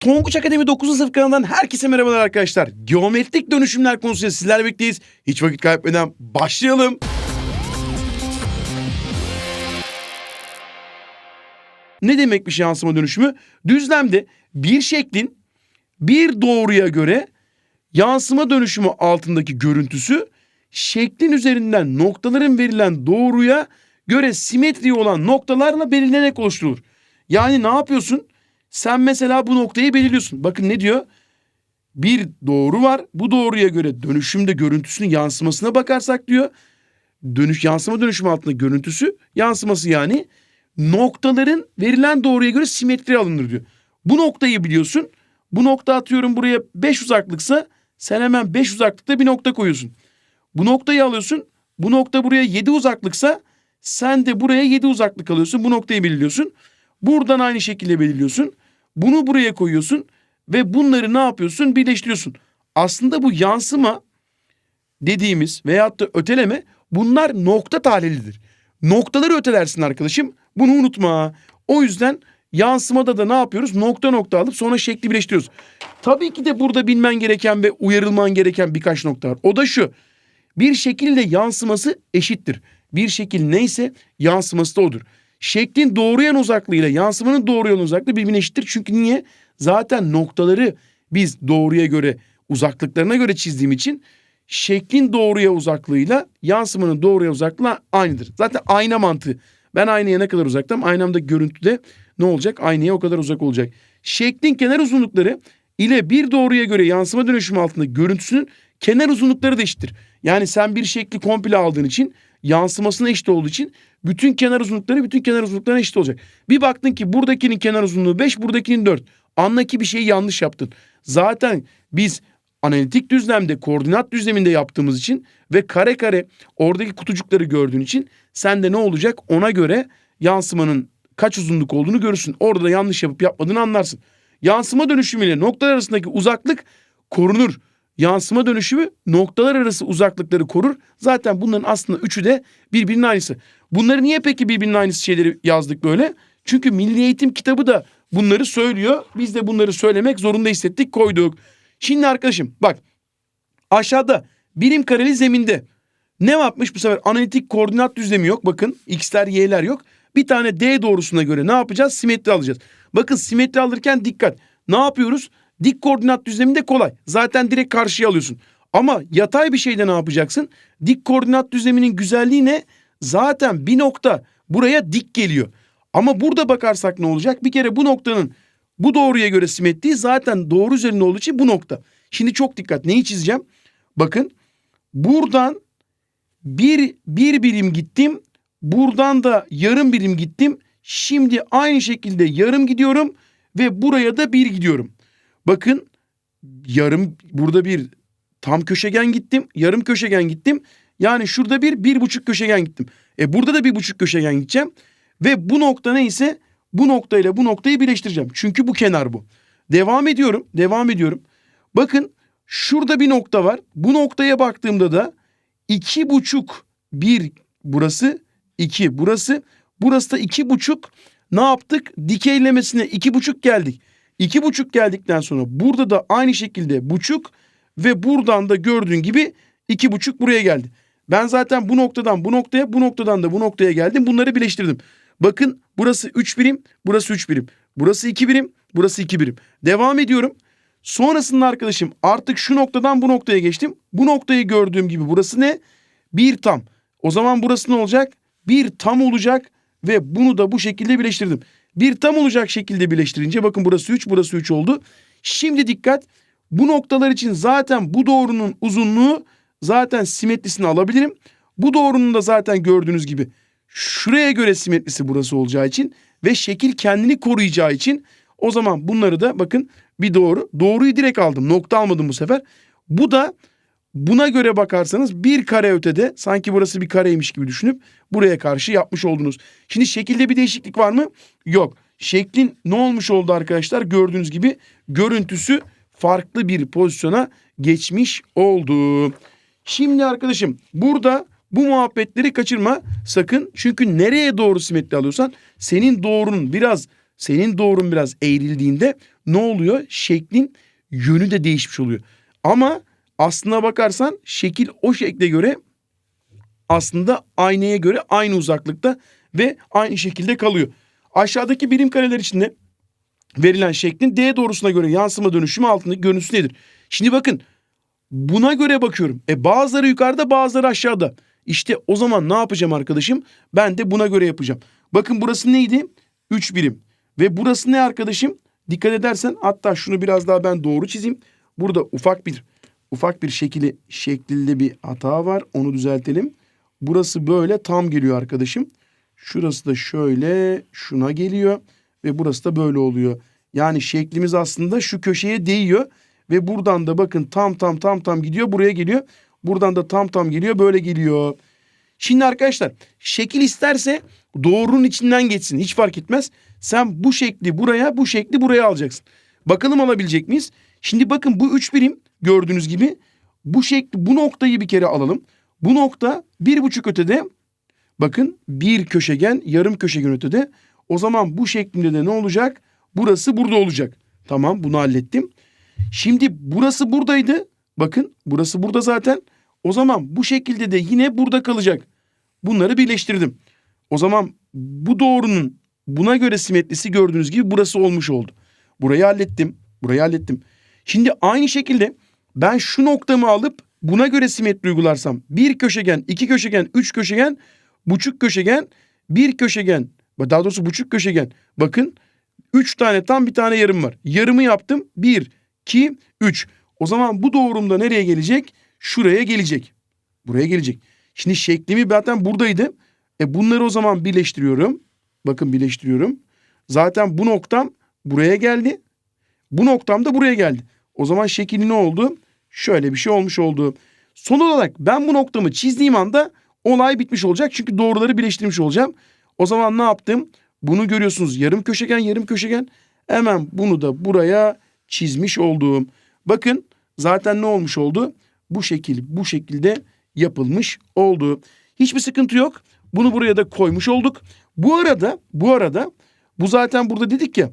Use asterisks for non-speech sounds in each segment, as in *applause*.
Tonguç Akademi 9. sınıf kanalından herkese merhabalar arkadaşlar. Geometrik dönüşümler konusunda sizlerle birlikteyiz. Hiç vakit kaybetmeden başlayalım. Ne demekmiş yansıma dönüşümü? Düzlemde bir şeklin bir doğruya göre yansıma dönüşümü altındaki görüntüsü şeklin üzerinden noktaların verilen doğruya göre simetri olan noktalarla belirlenerek oluşturulur. Yani ne yapıyorsun? Sen mesela bu noktayı belirliyorsun. Bakın ne diyor? Bir doğru var. Bu doğruya göre dönüşümde görüntüsünün yansımasına bakarsak diyor. Dönüş yansıma dönüşüm altında görüntüsü yansıması yani noktaların verilen doğruya göre simetri alınır diyor. Bu noktayı biliyorsun. Bu nokta atıyorum buraya 5 uzaklıksa sen hemen 5 uzaklıkta bir nokta koyuyorsun. Bu noktayı alıyorsun. Bu nokta buraya 7 uzaklıksa sen de buraya 7 uzaklık alıyorsun. Bu noktayı belirliyorsun. Buradan aynı şekilde belirliyorsun. Bunu buraya koyuyorsun ve bunları ne yapıyorsun? Birleştiriyorsun. Aslında bu yansıma dediğimiz veyahut da öteleme bunlar nokta tahlilidir. Noktaları ötelersin arkadaşım. Bunu unutma. O yüzden yansımada da ne yapıyoruz? Nokta nokta alıp sonra şekli birleştiriyoruz. Tabii ki de burada bilmen gereken ve uyarılman gereken birkaç nokta var. O da şu. Bir şekilde yansıması eşittir. Bir şekil neyse yansıması da odur. Şeklin doğru yan uzaklığı ile yansımanın doğru yan uzaklığı birbirine eşittir. Çünkü niye? Zaten noktaları biz doğruya göre uzaklıklarına göre çizdiğim için şeklin doğruya uzaklığıyla yansımanın doğruya uzaklığı aynıdır. Zaten ayna mantığı. Ben aynaya ne kadar uzaktım? Aynamda görüntüde ne olacak? Aynaya o kadar uzak olacak. Şeklin kenar uzunlukları ile bir doğruya göre yansıma dönüşümü altında görüntüsünün kenar uzunlukları da eşittir. Yani sen bir şekli komple aldığın için yansımasına eşit olduğu için bütün kenar uzunlukları bütün kenar uzunluklarına eşit olacak. Bir baktın ki buradakinin kenar uzunluğu 5 buradakinin 4. Anla ki bir şeyi yanlış yaptın. Zaten biz analitik düzlemde koordinat düzleminde yaptığımız için ve kare kare oradaki kutucukları gördüğün için sen de ne olacak ona göre yansımanın kaç uzunluk olduğunu görürsün. Orada da yanlış yapıp yapmadığını anlarsın. Yansıma dönüşümüyle noktalar arasındaki uzaklık korunur. Yansıma dönüşümü noktalar arası uzaklıkları korur. Zaten bunların aslında üçü de birbirinin aynısı. Bunları niye peki birbirinin aynısı şeyleri yazdık böyle? Çünkü Milli Eğitim kitabı da bunları söylüyor. Biz de bunları söylemek zorunda hissettik koyduk. Şimdi arkadaşım bak aşağıda birim kareli zeminde ne yapmış bu sefer analitik koordinat düzlemi yok bakın x'ler y'ler yok. Bir tane d doğrusuna göre ne yapacağız? Simetri alacağız. Bakın simetri alırken dikkat. Ne yapıyoruz? Dik koordinat düzleminde kolay. Zaten direkt karşıya alıyorsun. Ama yatay bir şeyde ne yapacaksın? Dik koordinat düzleminin güzelliği ne? Zaten bir nokta buraya dik geliyor. Ama burada bakarsak ne olacak? Bir kere bu noktanın bu doğruya göre simetriği zaten doğru üzerinde olduğu için bu nokta. Şimdi çok dikkat. Neyi çizeceğim? Bakın buradan bir, bir birim gittim. Buradan da yarım birim gittim. Şimdi aynı şekilde yarım gidiyorum ve buraya da bir gidiyorum. Bakın yarım burada bir tam köşegen gittim. Yarım köşegen gittim. Yani şurada bir bir buçuk köşegen gittim. E burada da bir buçuk köşegen gideceğim. Ve bu nokta neyse bu noktayla bu noktayı birleştireceğim. Çünkü bu kenar bu. Devam ediyorum. Devam ediyorum. Bakın şurada bir nokta var. Bu noktaya baktığımda da iki buçuk bir burası iki burası. Burası da iki buçuk ne yaptık? Dikeylemesine iki buçuk geldik. İki buçuk geldikten sonra burada da aynı şekilde buçuk ve buradan da gördüğün gibi iki buçuk buraya geldi. Ben zaten bu noktadan bu noktaya bu noktadan da bu noktaya geldim. Bunları birleştirdim. Bakın burası 3 birim, burası 3 birim. Burası 2 birim, burası 2 birim. Devam ediyorum. Sonrasında arkadaşım artık şu noktadan bu noktaya geçtim. Bu noktayı gördüğüm gibi burası ne? Bir tam. O zaman burası ne olacak? Bir tam olacak ve bunu da bu şekilde birleştirdim. Bir tam olacak şekilde birleştirince bakın burası 3, burası 3 oldu. Şimdi dikkat. Bu noktalar için zaten bu doğrunun uzunluğu zaten simetrisini alabilirim. Bu doğrunun da zaten gördüğünüz gibi şuraya göre simetrisi burası olacağı için ve şekil kendini koruyacağı için o zaman bunları da bakın bir doğru. Doğruyu direkt aldım. Nokta almadım bu sefer. Bu da buna göre bakarsanız bir kare ötede sanki burası bir kareymiş gibi düşünüp buraya karşı yapmış oldunuz. Şimdi şekilde bir değişiklik var mı? Yok. Şeklin ne olmuş oldu arkadaşlar? Gördüğünüz gibi görüntüsü farklı bir pozisyona geçmiş oldu. Şimdi arkadaşım burada bu muhabbetleri kaçırma sakın. Çünkü nereye doğru simetri alıyorsan senin doğrunun biraz senin doğrun biraz eğrildiğinde ne oluyor? Şeklin yönü de değişmiş oluyor. Ama aslına bakarsan şekil o şekle göre aslında aynaya göre aynı uzaklıkta ve aynı şekilde kalıyor. Aşağıdaki birim kareler içinde verilen şeklin D doğrusuna göre yansıma dönüşümü altındaki görüntüsü nedir? Şimdi bakın buna göre bakıyorum. E bazıları yukarıda bazıları aşağıda. İşte o zaman ne yapacağım arkadaşım? Ben de buna göre yapacağım. Bakın burası neydi? 3 birim. Ve burası ne arkadaşım? Dikkat edersen hatta şunu biraz daha ben doğru çizeyim. Burada ufak bir ufak bir şekili şeklinde bir hata var. Onu düzeltelim. Burası böyle tam geliyor arkadaşım. Şurası da şöyle şuna geliyor ve burası da böyle oluyor. Yani şeklimiz aslında şu köşeye değiyor ve buradan da bakın tam tam tam tam gidiyor buraya geliyor. Buradan da tam tam geliyor böyle geliyor. Şimdi arkadaşlar şekil isterse doğrunun içinden geçsin hiç fark etmez. Sen bu şekli buraya bu şekli buraya alacaksın. Bakalım alabilecek miyiz? Şimdi bakın bu üç birim gördüğünüz gibi bu şekli bu noktayı bir kere alalım. Bu nokta bir buçuk ötede bakın bir köşegen yarım köşegen ötede. O zaman bu şeklinde de ne olacak? Burası burada olacak. Tamam bunu hallettim. Şimdi burası buradaydı. Bakın burası burada zaten. O zaman bu şekilde de yine burada kalacak. Bunları birleştirdim. O zaman bu doğrunun buna göre simetrisi gördüğünüz gibi burası olmuş oldu. Burayı hallettim. Burayı hallettim. Şimdi aynı şekilde ben şu noktamı alıp buna göre simetri uygularsam bir köşegen, iki köşegen, üç köşegen, buçuk köşegen, bir köşegen, daha doğrusu buçuk köşegen. Bakın üç tane tam bir tane yarım var. Yarımı yaptım. Bir, iki, üç. O zaman bu doğrumda nereye gelecek? Şuraya gelecek. Buraya gelecek. Şimdi şeklimi zaten buradaydı. E bunları o zaman birleştiriyorum. Bakın birleştiriyorum. Zaten bu noktam buraya geldi. Bu noktam da buraya geldi. O zaman şekil ne oldu? Şöyle bir şey olmuş oldu. Son olarak ben bu noktamı çizdiğim anda olay bitmiş olacak. Çünkü doğruları birleştirmiş olacağım. O zaman ne yaptım? Bunu görüyorsunuz yarım köşegen yarım köşegen. Hemen bunu da buraya çizmiş olduğum. Bakın zaten ne olmuş oldu? Bu şekil bu şekilde yapılmış oldu. Hiçbir sıkıntı yok. Bunu buraya da koymuş olduk. Bu arada bu arada bu zaten burada dedik ya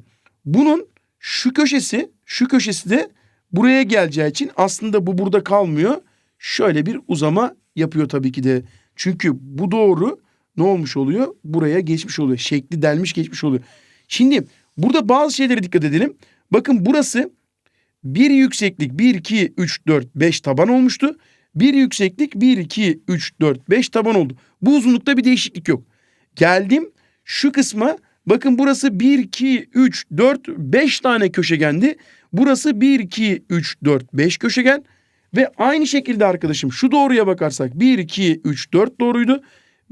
bunun şu köşesi şu köşesi de buraya geleceği için aslında bu burada kalmıyor. Şöyle bir uzama yapıyor tabii ki de. Çünkü bu doğru ne olmuş oluyor? Buraya geçmiş oluyor. Şekli delmiş geçmiş oluyor. Şimdi burada bazı şeylere dikkat edelim. Bakın burası bir yükseklik 1, 2, 3, 4, 5 taban olmuştu. Bir yükseklik 1, 2, 3, 4, 5 taban oldu. Bu uzunlukta bir değişiklik yok. Geldim şu kısma bakın burası 1, 2, 3, 4, 5 tane köşegendi. Burası 1, 2, 3, 4, 5 köşegen. Ve aynı şekilde arkadaşım şu doğruya bakarsak 1, 2, 3, 4 doğruydu.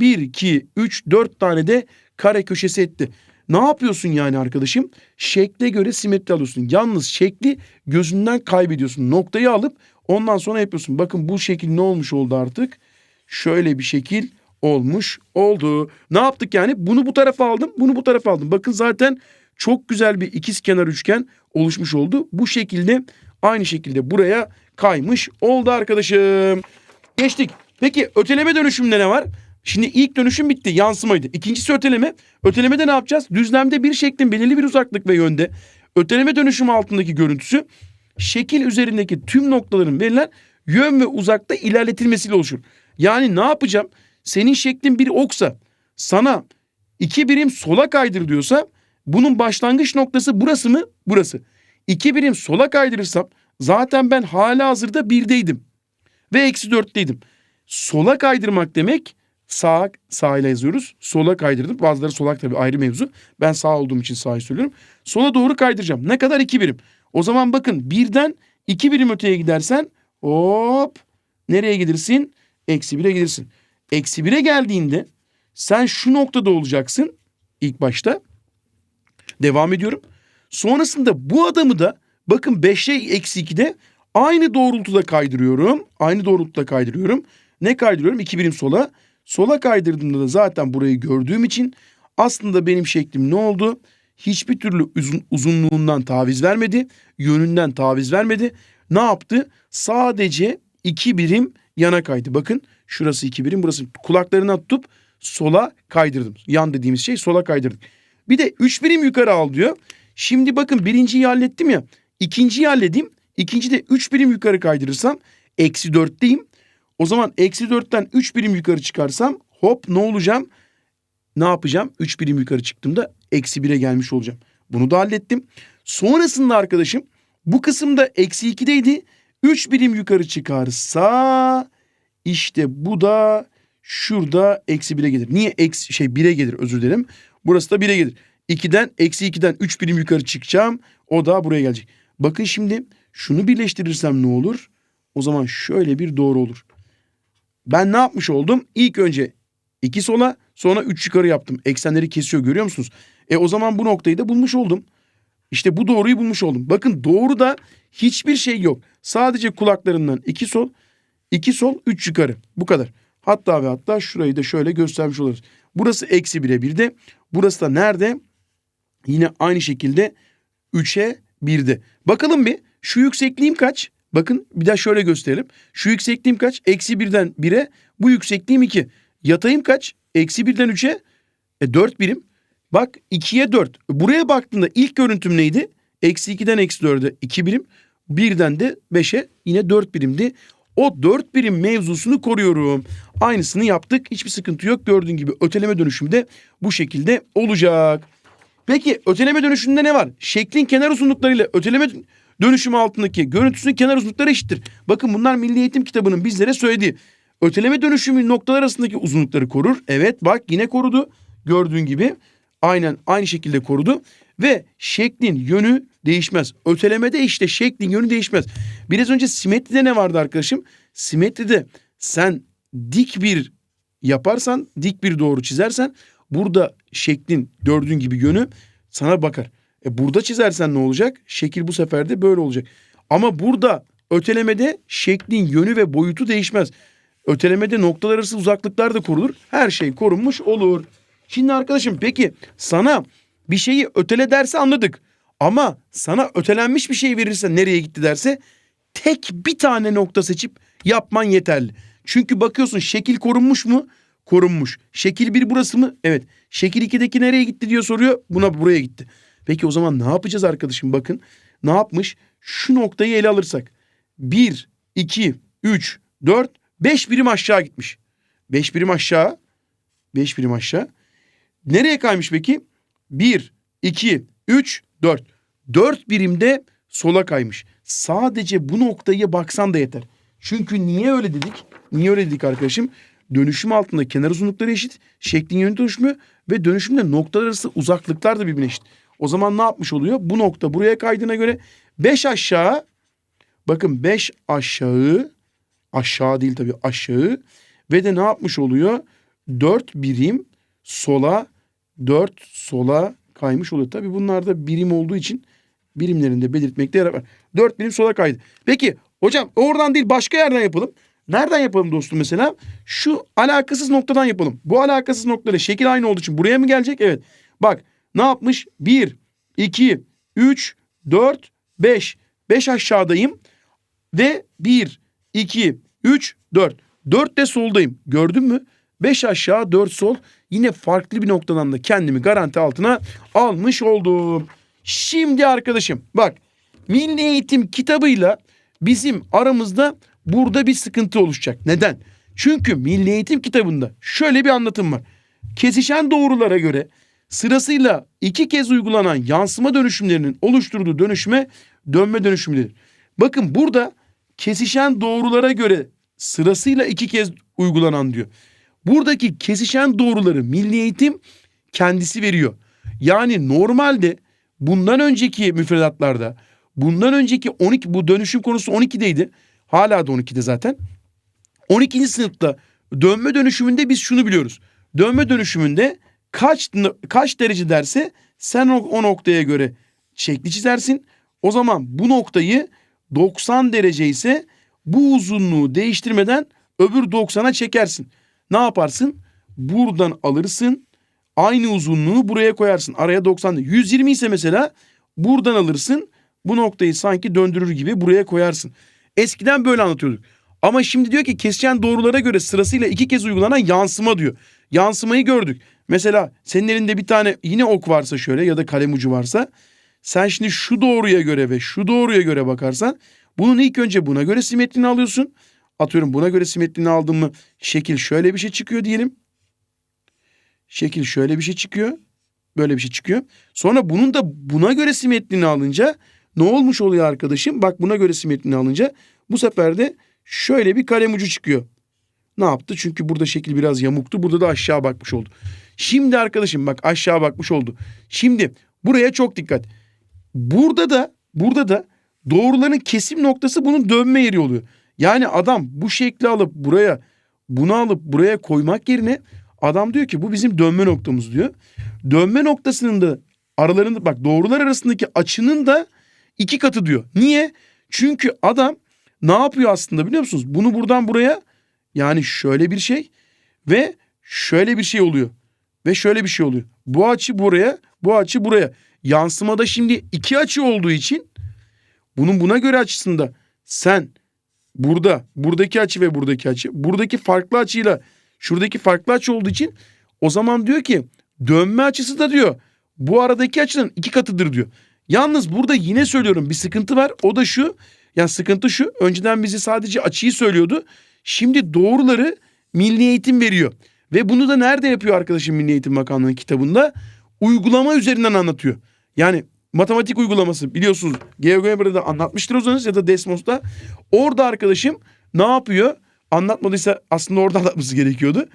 1, 2, 3, 4 tane de kare köşesi etti. Ne yapıyorsun yani arkadaşım? Şekle göre simetri alıyorsun. Yalnız şekli gözünden kaybediyorsun. Noktayı alıp ondan sonra yapıyorsun. Bakın bu şekil ne olmuş oldu artık? Şöyle bir şekil olmuş oldu. Ne yaptık yani? Bunu bu tarafa aldım, bunu bu tarafa aldım. Bakın zaten çok güzel bir ikiz kenar üçgen oluşmuş oldu. Bu şekilde aynı şekilde buraya kaymış oldu arkadaşım. Geçtik. Peki öteleme dönüşümde ne var? Şimdi ilk dönüşüm bitti. Yansımaydı. İkincisi öteleme. Ötelemede ne yapacağız? Düzlemde bir şeklin belirli bir uzaklık ve yönde öteleme dönüşümü altındaki görüntüsü şekil üzerindeki tüm noktaların verilen yön ve uzakta ilerletilmesiyle oluşur. Yani ne yapacağım? Senin şeklin bir oksa sana iki birim sola kaydır diyorsa bunun başlangıç noktası burası mı? Burası. İki birim sola kaydırırsam zaten ben hala hazırda birdeydim. Ve eksi dörtteydim. Sola kaydırmak demek sağ sağ ile yazıyoruz. Sola kaydırdım. Bazıları solak tabii ayrı mevzu. Ben sağ olduğum için sağı söylüyorum. Sola doğru kaydıracağım. Ne kadar? iki birim. O zaman bakın birden iki birim öteye gidersen hop nereye gelirsin? Eksi bire gelirsin. Eksi bire geldiğinde sen şu noktada olacaksın ilk başta. Devam ediyorum. Sonrasında bu adamı da bakın 5'e eksi 2'de aynı doğrultuda kaydırıyorum. Aynı doğrultuda kaydırıyorum. Ne kaydırıyorum? 2 birim sola. Sola kaydırdığımda da zaten burayı gördüğüm için aslında benim şeklim ne oldu? Hiçbir türlü uzun, uzunluğundan taviz vermedi. Yönünden taviz vermedi. Ne yaptı? Sadece iki birim yana kaydı. Bakın şurası iki birim burası. Kulaklarına tutup sola kaydırdım. Yan dediğimiz şey sola kaydırdık. Bir de 3 birim yukarı al diyor. Şimdi bakın birinciyi hallettim ya. İkinciyi halledeyim. İkinci de 3 birim yukarı kaydırırsam eksi 4'teyim. O zaman eksi 4'ten 3 birim yukarı çıkarsam hop ne olacağım? Ne yapacağım? 3 birim yukarı çıktığımda eksi 1'e gelmiş olacağım. Bunu da hallettim. Sonrasında arkadaşım bu kısımda eksi 2'deydi. 3 birim yukarı çıkarsa işte bu da şurada eksi 1'e gelir. Niye eksi şey 1'e gelir özür dilerim. Burası da 1'e gelir. 2'den eksi 2'den 3 birim yukarı çıkacağım. O da buraya gelecek. Bakın şimdi şunu birleştirirsem ne olur? O zaman şöyle bir doğru olur. Ben ne yapmış oldum? İlk önce 2 sola sonra 3 yukarı yaptım. Eksenleri kesiyor görüyor musunuz? E o zaman bu noktayı da bulmuş oldum. İşte bu doğruyu bulmuş oldum. Bakın doğruda hiçbir şey yok. Sadece kulaklarından 2 sol, 2 sol, 3 yukarı. Bu kadar. Hatta ve hatta şurayı da şöyle göstermiş oluruz. Burası eksi 1'e 1'de. Burası da nerede? Yine aynı şekilde 3'e 1'de. Bakalım bir şu yüksekliğim kaç? Bakın bir daha şöyle gösterelim. Şu yüksekliğim kaç? Eksi 1'den 1'e. Bu yüksekliğim 2. Yatayım kaç? Eksi 1'den 3'e. E 4 birim. Bak 2'ye 4. Buraya baktığında ilk görüntüm neydi? Eksi 2'den eksi 4'e 2 birim. Birden de 5'e yine 4 birimdi. O 4 birim mevzusunu koruyorum. Aynısını yaptık. Hiçbir sıkıntı yok. Gördüğün gibi öteleme dönüşümü de bu şekilde olacak. Peki öteleme dönüşümünde ne var? Şeklin kenar uzunluklarıyla öteleme dönüşümü altındaki görüntüsünün kenar uzunlukları eşittir. Bakın bunlar Milli Eğitim kitabının bizlere söylediği. Öteleme dönüşümü noktalar arasındaki uzunlukları korur. Evet bak yine korudu. Gördüğün gibi aynen aynı şekilde korudu. Ve şeklin yönü değişmez. Ötelemede işte şeklin yönü değişmez. Biraz önce simetride ne vardı arkadaşım? Simetride sen dik bir yaparsan, dik bir doğru çizersen burada şeklin gördüğün gibi yönü sana bakar. E burada çizersen ne olacak? Şekil bu sefer de böyle olacak. Ama burada ötelemede şeklin yönü ve boyutu değişmez. Ötelemede noktalar arası uzaklıklar da korunur. Her şey korunmuş olur. Şimdi arkadaşım peki sana bir şeyi ötele derse anladık. Ama sana ötelenmiş bir şey verirse nereye gitti derse tek bir tane nokta seçip yapman yeterli. Çünkü bakıyorsun şekil korunmuş mu? Korunmuş. Şekil 1 burası mı? Evet. Şekil 2'deki nereye gitti diyor soruyor. Buna buraya gitti. Peki o zaman ne yapacağız arkadaşım? Bakın ne yapmış? Şu noktayı ele alırsak. 1, 2, 3, 4, 5 birim aşağı gitmiş. 5 birim aşağı. 5 birim aşağı. Nereye kaymış peki? 1, 2, 3, 4. 4 birimde sola kaymış. Sadece bu noktayı baksan da yeter. Çünkü niye öyle dedik? Niye öyle dedik arkadaşım? Dönüşüm altında kenar uzunlukları eşit, şeklin yönü dönüşümü ve dönüşümde noktalar arası uzaklıklar da birbirine eşit. O zaman ne yapmış oluyor? Bu nokta buraya kaydığına göre 5 aşağı bakın 5 aşağı aşağı değil tabii aşağı ve de ne yapmış oluyor? 4 birim sola 4 sola kaymış oluyor. Tabii bunlar da birim olduğu için birimlerinde belirtmekte yarar var. 4 birim sola kaydı. Peki hocam oradan değil başka yerden yapalım. Nereden yapalım dostum mesela? Şu alakasız noktadan yapalım. Bu alakasız noktada şekil aynı olduğu için buraya mı gelecek? Evet. Bak ne yapmış? 1, 2, 3, 4, 5. 5 aşağıdayım. Ve 1, 2, 3, 4. 4 de soldayım. Gördün mü? 5 aşağı 4 sol. Yine farklı bir noktadan da kendimi garanti altına almış oldum. Şimdi arkadaşım bak Milli Eğitim kitabıyla bizim aramızda burada bir sıkıntı oluşacak. Neden? Çünkü Milli Eğitim kitabında şöyle bir anlatım var. Kesişen doğrulara göre sırasıyla iki kez uygulanan yansıma dönüşümlerinin oluşturduğu dönüşüme dönme dönüşümü denir. Bakın burada kesişen doğrulara göre sırasıyla iki kez uygulanan diyor. Buradaki kesişen doğruları Milli Eğitim kendisi veriyor. Yani normalde bundan önceki müfredatlarda bundan önceki 12 bu dönüşüm konusu 12'deydi. Hala da 12'de zaten. 12. sınıfta dönme dönüşümünde biz şunu biliyoruz. Dönme dönüşümünde kaç kaç derece derse sen o, o noktaya göre şekli çizersin. O zaman bu noktayı 90 derece ise bu uzunluğu değiştirmeden öbür 90'a çekersin. Ne yaparsın? Buradan alırsın. Aynı uzunluğu buraya koyarsın. Araya 90. 120 ise mesela buradan alırsın. Bu noktayı sanki döndürür gibi buraya koyarsın. Eskiden böyle anlatıyorduk. Ama şimdi diyor ki kesişen doğrulara göre sırasıyla iki kez uygulanan yansıma diyor. Yansımayı gördük. Mesela senin elinde bir tane yine ok varsa şöyle ya da kalem ucu varsa sen şimdi şu doğruya göre ve şu doğruya göre bakarsan bunun ilk önce buna göre simetriğini alıyorsun. Atıyorum buna göre simetriğini aldın mı şekil şöyle bir şey çıkıyor diyelim. Şekil şöyle bir şey çıkıyor. Böyle bir şey çıkıyor. Sonra bunun da buna göre simetriğini alınca ne olmuş oluyor arkadaşım? Bak buna göre simetriğini alınca bu sefer de şöyle bir kalem ucu çıkıyor. Ne yaptı? Çünkü burada şekil biraz yamuktu. Burada da aşağı bakmış oldu. Şimdi arkadaşım bak aşağı bakmış oldu. Şimdi buraya çok dikkat. Burada da burada da doğruların kesim noktası bunun dönme yeri oluyor. Yani adam bu şekli alıp buraya bunu alıp buraya koymak yerine adam diyor ki bu bizim dönme noktamız diyor. Dönme noktasının da aralarında bak doğrular arasındaki açının da iki katı diyor. Niye? Çünkü adam ne yapıyor aslında biliyor musunuz? Bunu buradan buraya yani şöyle bir şey ve şöyle bir şey oluyor. Ve şöyle bir şey oluyor. Bu açı buraya, bu açı buraya. Yansımada şimdi iki açı olduğu için bunun buna göre açısında sen burada buradaki açı ve buradaki açı buradaki farklı açıyla şuradaki farklı açı olduğu için o zaman diyor ki dönme açısı da diyor bu aradaki açının iki katıdır diyor. Yalnız burada yine söylüyorum bir sıkıntı var o da şu yani sıkıntı şu önceden bizi sadece açıyı söylüyordu. Şimdi doğruları milli eğitim veriyor. Ve bunu da nerede yapıyor arkadaşım Milli Eğitim Bakanlığı kitabında? Uygulama üzerinden anlatıyor. Yani matematik uygulaması biliyorsunuz GeoGebra'da anlatmıştır zaman ya da Desmos'ta. Orada arkadaşım ne yapıyor? Anlatmadıysa aslında orada anlatması gerekiyordu.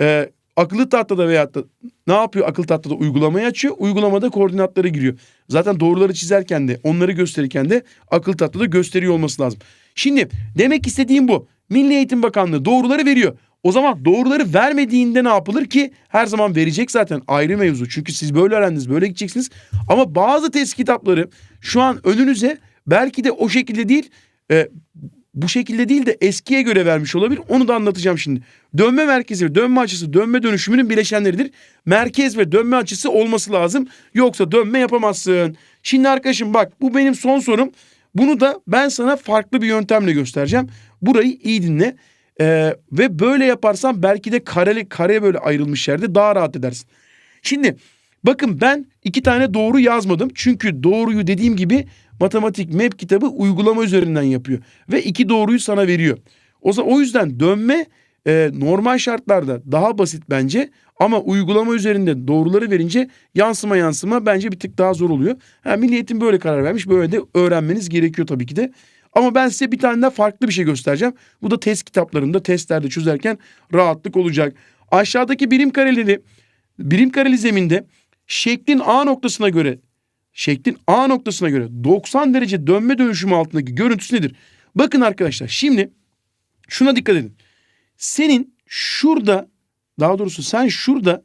Ee, akıllı tahtada veyahut da ne yapıyor akıllı tahtada uygulamayı açıyor. Uygulamada koordinatları giriyor. Zaten doğruları çizerken de onları gösterirken de akıllı tahtada gösteriyor olması lazım. Şimdi demek istediğim bu. Milli Eğitim Bakanlığı doğruları veriyor. O zaman doğruları vermediğinde ne yapılır ki? Her zaman verecek zaten ayrı mevzu. Çünkü siz böyle öğrendiniz, böyle gideceksiniz. Ama bazı test kitapları şu an önünüze belki de o şekilde değil, e, bu şekilde değil de eskiye göre vermiş olabilir. Onu da anlatacağım şimdi. Dönme merkezi ve dönme açısı dönme dönüşümünün bileşenleridir. Merkez ve dönme açısı olması lazım. Yoksa dönme yapamazsın. Şimdi arkadaşım bak bu benim son sorum. Bunu da ben sana farklı bir yöntemle göstereceğim. Burayı iyi dinle. Ee, ve böyle yaparsan belki de kareli kare böyle ayrılmış yerde daha rahat edersin. Şimdi bakın ben iki tane doğru yazmadım. Çünkü doğruyu dediğim gibi matematik map kitabı uygulama üzerinden yapıyor. Ve iki doğruyu sana veriyor. O, o yüzden dönme e, normal şartlarda daha basit bence. Ama uygulama üzerinde doğruları verince yansıma yansıma bence bir tık daha zor oluyor. Ha, Milli Eğitim böyle karar vermiş. Böyle de öğrenmeniz gerekiyor tabii ki de. Ama ben size bir tane daha farklı bir şey göstereceğim. Bu da test kitaplarında testlerde çözerken rahatlık olacak. Aşağıdaki birim kareli birim kareli zeminde şeklin A noktasına göre şeklin A noktasına göre 90 derece dönme dönüşümü altındaki görüntüsü nedir? Bakın arkadaşlar şimdi şuna dikkat edin. Senin şurada daha doğrusu sen şurada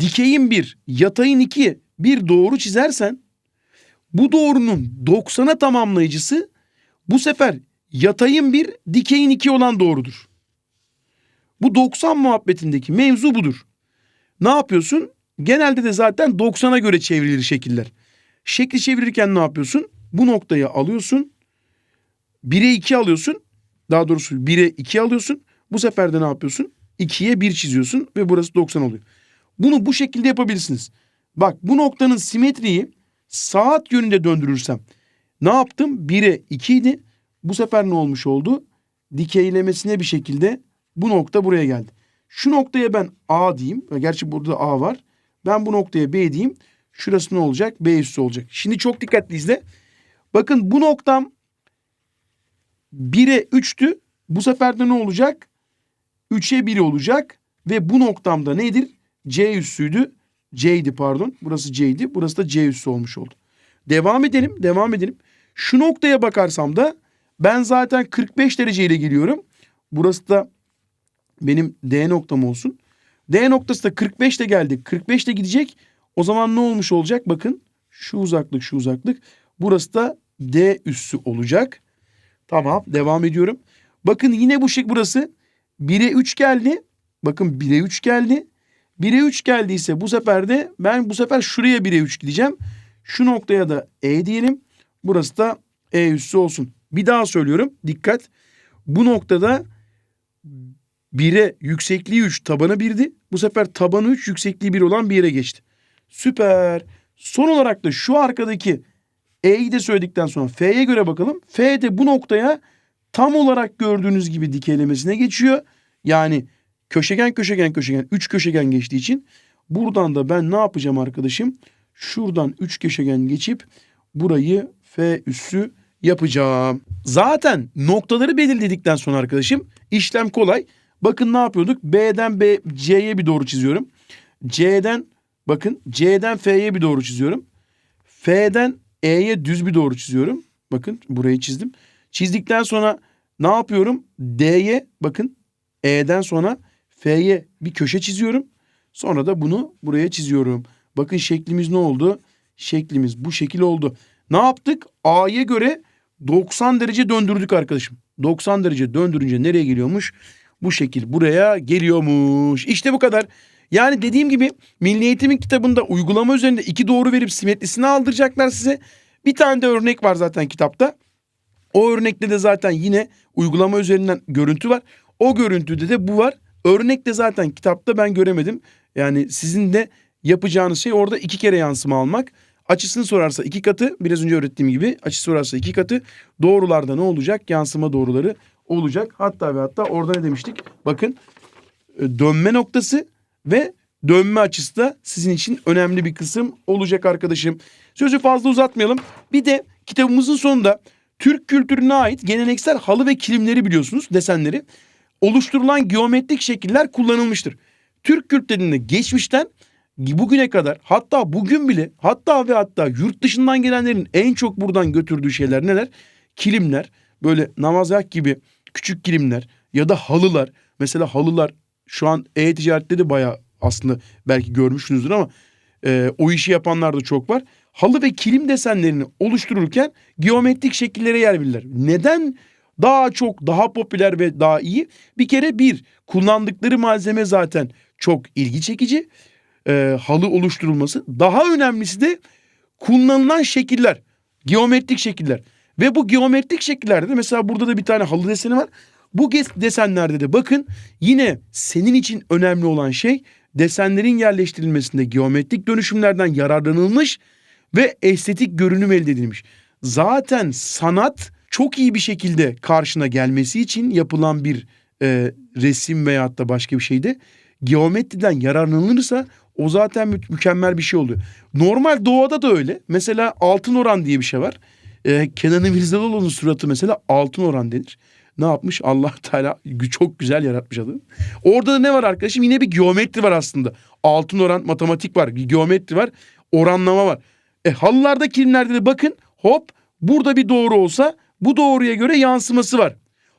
dikeyin bir yatayın iki bir doğru çizersen bu doğrunun 90'a tamamlayıcısı bu sefer yatayın bir dikeyin iki olan doğrudur. Bu 90 muhabbetindeki mevzu budur. Ne yapıyorsun? Genelde de zaten 90'a göre çevrilir şekiller. Şekli çevirirken ne yapıyorsun? Bu noktayı alıyorsun. 1'e 2 alıyorsun. Daha doğrusu 1'e 2 alıyorsun. Bu sefer de ne yapıyorsun? 2'ye 1 çiziyorsun ve burası 90 oluyor. Bunu bu şekilde yapabilirsiniz. Bak bu noktanın simetriyi saat yönünde döndürürsem ne yaptım? 1'e 2 idi. Bu sefer ne olmuş oldu? Dikeylemesine bir şekilde bu nokta buraya geldi. Şu noktaya ben A diyeyim. Gerçi burada A var. Ben bu noktaya B diyeyim. Şurası ne olacak? B üssü olacak. Şimdi çok dikkatli izle. Bakın bu noktam 1'e 3'tü. Bu sefer de ne olacak? 3'e 1 olacak. Ve bu noktamda nedir? C üssüydü. C'ydi pardon. Burası C'ydi. Burası da C üssü olmuş oldu. Devam edelim. Devam edelim. Şu noktaya bakarsam da ben zaten 45 dereceyle geliyorum. Burası da benim D noktam olsun. D noktası da 45 ile geldi. 45 ile gidecek. O zaman ne olmuş olacak? Bakın şu uzaklık şu uzaklık. Burası da D üssü olacak. Tamam devam ediyorum. Bakın yine bu şık burası. 1'e 3 geldi. Bakın 1'e 3 geldi. 1'e 3 geldiyse bu sefer de ben bu sefer şuraya 1'e 3 gideceğim. Şu noktaya da E diyelim. Burası da E üssü olsun. Bir daha söylüyorum. Dikkat. Bu noktada 1'e yüksekliği 3 tabanı 1'di. Bu sefer tabanı 3 yüksekliği 1 olan bir yere geçti. Süper. Son olarak da şu arkadaki E'yi de söyledikten sonra F'ye göre bakalım. F de bu noktaya tam olarak gördüğünüz gibi dikeylemesine geçiyor. Yani köşegen köşegen köşegen 3 köşegen geçtiği için buradan da ben ne yapacağım arkadaşım? Şuradan 3 köşegen geçip burayı F üssü yapacağım. Zaten noktaları belirledikten sonra arkadaşım işlem kolay. Bakın ne yapıyorduk? B'den B, C'ye bir doğru çiziyorum. C'den bakın C'den F'ye bir doğru çiziyorum. F'den E'ye düz bir doğru çiziyorum. Bakın burayı çizdim. Çizdikten sonra ne yapıyorum? D'ye bakın E'den sonra F'ye bir köşe çiziyorum. Sonra da bunu buraya çiziyorum. Bakın şeklimiz ne oldu? Şeklimiz bu şekil oldu. Ne yaptık? A'ya göre 90 derece döndürdük arkadaşım. 90 derece döndürünce nereye geliyormuş? Bu şekil buraya geliyormuş. İşte bu kadar. Yani dediğim gibi Milli Eğitim'in kitabında uygulama üzerinde iki doğru verip simetrisini aldıracaklar size. Bir tane de örnek var zaten kitapta. O örnekte de zaten yine uygulama üzerinden görüntü var. O görüntüde de bu var. Örnekte zaten kitapta ben göremedim. Yani sizin de yapacağınız şey orada iki kere yansıma almak. Açısını sorarsa iki katı biraz önce öğrettiğim gibi açı sorarsa iki katı doğrularda ne olacak? Yansıma doğruları olacak. Hatta ve hatta orada ne demiştik? Bakın e, dönme noktası ve dönme açısı da sizin için önemli bir kısım olacak arkadaşım. Sözü fazla uzatmayalım. Bir de kitabımızın sonunda Türk kültürüne ait geleneksel halı ve kilimleri biliyorsunuz desenleri. Oluşturulan geometrik şekiller kullanılmıştır. Türk kültüründe geçmişten bugüne kadar hatta bugün bile hatta ve hatta yurt dışından gelenlerin en çok buradan götürdüğü şeyler neler? Kilimler böyle namazak gibi küçük kilimler ya da halılar. Mesela halılar şu an e-ticarette de bayağı aslında belki görmüşsünüzdür ama e, o işi yapanlar da çok var. Halı ve kilim desenlerini oluştururken geometrik şekillere yer verirler. Neden daha çok, daha popüler ve daha iyi? Bir kere bir, kullandıkları malzeme zaten çok ilgi çekici. E, halı oluşturulması. Daha önemlisi de kullanılan şekiller. Geometrik şekiller. Ve bu geometrik şekillerde de mesela burada da bir tane halı deseni var. Bu desenlerde de bakın yine senin için önemli olan şey desenlerin yerleştirilmesinde geometrik dönüşümlerden yararlanılmış ve estetik görünüm elde edilmiş. Zaten sanat çok iyi bir şekilde karşına gelmesi için yapılan bir e, resim veyahut da başka bir şeyde geometriden yararlanılırsa o zaten mü- mükemmel bir şey oluyor. Normal doğada da öyle. Mesela altın oran diye bir şey var. Ee, Kenan İmirzalıoğlu'nun suratı mesela altın oran denir. Ne yapmış? Allah *laughs* Teala çok güzel yaratmış adamı. Orada da ne var arkadaşım? Yine bir geometri var aslında. Altın oran matematik var. Geometri var. Oranlama var. E halılarda kilimlerde de bakın hop burada bir doğru olsa bu doğruya göre yansıması var.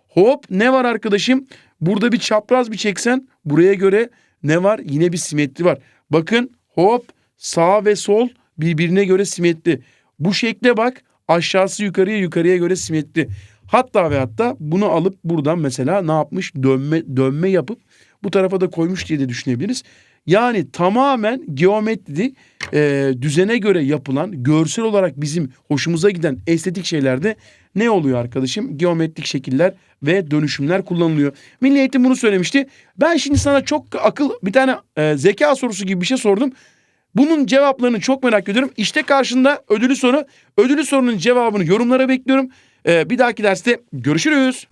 Hop ne var arkadaşım? Burada bir çapraz bir çeksen buraya göre ne var? Yine bir simetri var. Bakın hop sağ ve sol birbirine göre simetri. Bu şekle bak aşağısı yukarıya yukarıya göre simetri. Hatta ve hatta bunu alıp buradan mesela ne yapmış? Dönme dönme yapıp bu tarafa da koymuş diye de düşünebiliriz. Yani tamamen geometri e, düzene göre yapılan görsel olarak bizim hoşumuza giden estetik şeylerde ne oluyor arkadaşım? Geometrik şekiller ve dönüşümler kullanılıyor. Milli Eğitim bunu söylemişti. Ben şimdi sana çok akıl bir tane e, zeka sorusu gibi bir şey sordum. Bunun cevaplarını çok merak ediyorum. İşte karşında ödülü soru. Ödülü sorunun cevabını yorumlara bekliyorum. E, bir dahaki derste görüşürüz.